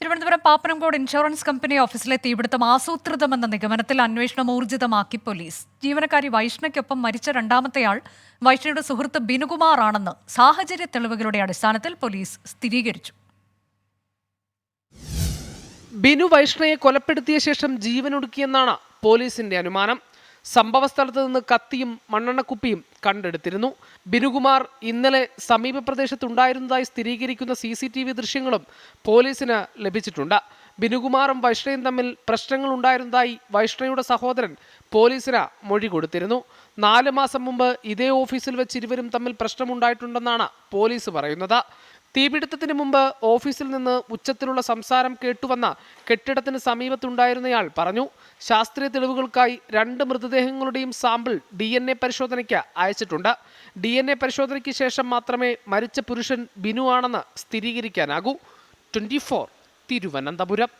Thiruvananthapuram Pappanamcode insurance company ഓഫീസിലെ തീപിടുത്തം ആസൂത്രിതമെന്ന നിഗമനത്തിൽ അന്വേഷണം ഊർജിതമാക്കി പോലീസ്. ജീവനക്കാരി വൈഷ്ണയ്ക്കൊപ്പം മരിച്ച രണ്ടാമത്തെയാൾ വൈഷ്ണയുടെ സുഹൃത്ത് ബിനുകുമാർ ആണെന്ന് സാഹചര്യ തെളിവുകളുടെ അടിസ്ഥാനത്തിൽ പോലീസ് സ്ഥിരീകരിച്ചു. ബിനു വൈഷ്ണയെ കൊലപ്പെടുത്തിയ ശേഷം ജീവനൊടുക്കിയെന്നാണ് പോലീസിന്റെ അനുമാനം. സംഭവ സ്ഥലത്ത് നിന്ന് കത്തിയും മണ്ണെണ്ണക്കുപ്പിയും കണ്ടെടുത്തിരുന്നു. ബിനുകുമാർ ഇന്നലെ സമീപ പ്രദേശത്തുണ്ടായിരുന്നതായി സ്ഥിരീകരിക്കുന്ന സി സി ടി വി ദൃശ്യങ്ങളും പോലീസിന് ലഭിച്ചിട്ടുണ്ട്. ബിനുകുമാറും വൈഷ്ണയും തമ്മിൽ പ്രശ്നങ്ങൾ ഉണ്ടായിരുന്നതായി വൈഷ്ണയുടെ സഹോദരൻ പോലീസിന് മൊഴി കൊടുത്തിരുന്നു. നാല് മാസം മുമ്പ് ഇതേ ഓഫീസിൽ വെച്ച് ഇരുവരും തമ്മിൽ പ്രശ്നമുണ്ടായിട്ടുണ്ടെന്നാണ് പോലീസ് പറയുന്നത്. തീപിടുത്തത്തിന് മുമ്പ് ഓഫീസിൽ നിന്ന് ഉച്ചത്തിലുള്ള സംസാരം കേട്ടുവന്ന കെട്ടിടത്തിന് സമീപത്തുണ്ടായിരുന്നയാൾ പറഞ്ഞു ശാസ്ത്രീയ തെളിവുകൾക്കായി രണ്ട് മൃതദേഹങ്ങളുടെയും സാമ്പിൾ ഡി എൻ എ പരിശോധനയ്ക്ക് അയച്ചിട്ടുണ്ട്. ഡി എൻ എ പരിശോധനയ്ക്ക് ശേഷം മാത്രമേ മരിച്ച പുരുഷൻ ബിനു ആണെന്ന് സ്ഥിരീകരിക്കാനാകൂ. Twenty four Thiruvananthapuram.